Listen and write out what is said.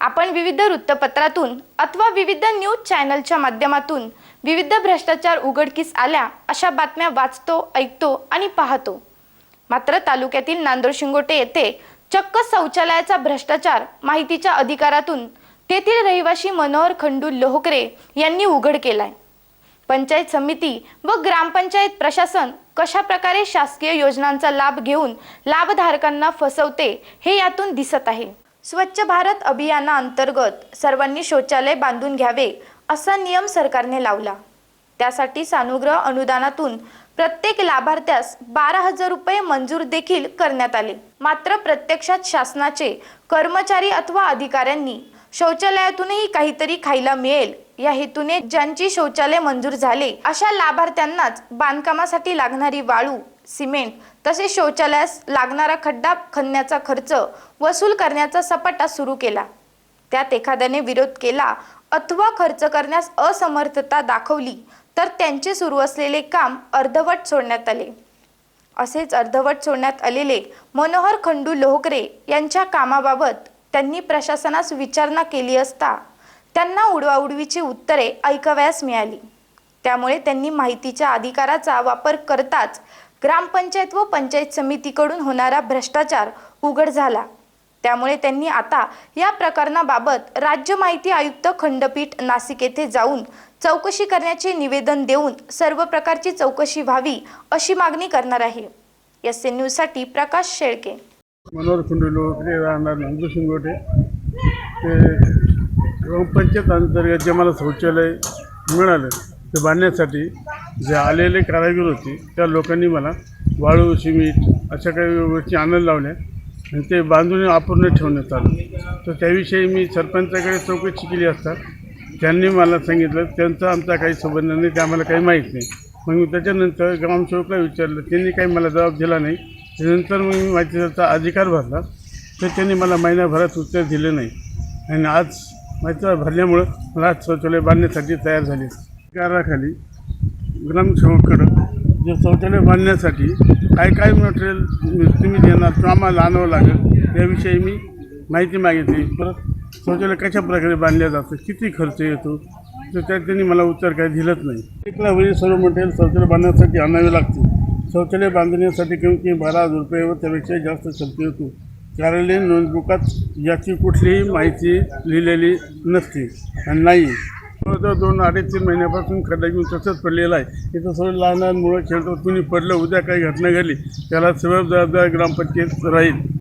आपण विविध वृत्तपत्रातून अथवा विविध न्यूज चॅनलच्या माध्यमातून विविध भ्रष्टाचार उघडकीस आल्या अशा बातम्या वाचतो ऐकतो आणि पाहतो. मात्र तालुक्यातील नांदोर शिंगोटे येथे चक्क शौचालयाचा भ्रष्टाचार माहितीच्या अधिकारातून तेथील रहिवासी मनोहर खंडू लोहकरे यांनी उघड केलाय. पंचायत समिती व ग्रामपंचायत प्रशासन कशा प्रकारे शासकीय योजनांचा लाभ घेऊन लाभधारकांना फसवते हे यातून दिसत आहे. स्वच्छ भारत अभियानाअंतर्गत सर्वांनी शौचालय बांधून घ्यावे असा नियम सरकारने लावला. त्यासाठी सानुग्रह अनुदानातून प्रत्येक लाभार्थ्यास बारा हजार रुपये मंजूर देखील करण्यात आले. मात्र प्रत्यक्षात शासनाचे कर्मचारी अथवा अधिकाऱ्यांनी शौचालयातूनही काहीतरी खायला मिळेल या हेतूने ज्यांची शौचालय मंजूर झाले अशा लाभार्थ्यांनाच बांधकामासाठी लागणारी वाळू सिमेंट तसेच शौचालयास लागणारा खड्डा खणण्याचा खर्च वसूल करण्याचा सपाटा सुरू केला. त्यात एखाद्याने विरोध केला अथवा खर्च करण्यास असमर्थता दाखवली तर त्यांचे सुरू असलेले काम अर्धवट सोडण्यात आले. असेच अर्धवट सोडण्यात आलेले मनोहर खंडू लोहकरे यांच्या कामाबाबत त्यांनी प्रशासनास विचारणा केली असता त्यांना उडवाउडवीची उत्तरे ऐकावयास मिळाली. त्यामुळे त्यांनी माहितीच्या अधिकाराचा वापर करताच ग्रामपंचायत व पंचायत समितीकडून होणारा भ्रष्टाचार उघड झाला. त्यामुळे त्यांनी आता या प्रकरणाबाबत राज्य माहिती आयुक्त खंडपीठ नाशिक येथे जाऊन चौकशी करण्याचे निवेदन देऊन सर्व प्रकारची चौकशी व्हावी अशी मागणी करणार आहे. एस एन न्यूजसाठी प्रकाश शेळके. मनोहर खुंडे राहणार नंदू शिंगोटे. ते ग्रामपंचायत अंतर्गत जे मला शौचालय मिळालं ते बांधण्यासाठी जे आलेले कारागीर होते त्या लोकांनी मला वाळू सिमेंट अशा काही गोष्टी आणायला लावल्या आणि ते बांधून अपूर्ण ठेवण्यात आलं. तर त्याविषयी मी सरपंचाकडे चौकशी केली असता त्यांनी मला सांगितलं त्यांचा आमचा काही संबंध नाही ते आम्हाला काही माहीत नाही. मग मी त्याच्यानंतर ग्रामसेवकला विचारलं त्यांनी काही मला जबाब दिला नाही. त्यानंतर मग मी माझ्या त्याचा अधिकार भरला तर त्यांनी मला महिन्याभरात उत्तर दिलं नाही. आणि आज माहिती भरल्यामुळं मला आज शौचालय बांधण्यासाठी तयार झाले. अधिकाराखाली ग्रामसेवककडं जे शौचालय बांधण्यासाठी काय काय मटेरियल तुम्ही देणार किंवा आम्हाला आणावं लागेल त्याविषयी मी माहिती मागितली. परत शौचालय कशा प्रकारे बांधलं जातं किती खर्च येतो तर त्यात त्यांनी मला उत्तर काही दिलंच नाही. एकला वेळी सर्व मटेरियल शौचालय बांधण्यासाठी आणावे लागते शौचालय बांधण्यासाठी कमी कमी बारा हजार रुपये व त्यापेक्षा जास्त खर्च येतो. कार्यालयीन नोंदबुकात याची कुठलीही माहिती लिहिलेली नसते आणि नाही. जवळजवळ दोन अडीच तीन महिन्यापासून खड्डा घेऊन तसंच पडलेलं आहे. इथं सगळं लहान लहान मुलं खेळतो कुणी पडलं उद्या काही घटना घडली त्याला सर्व जबाबदार ग्रामपंचायत राहील.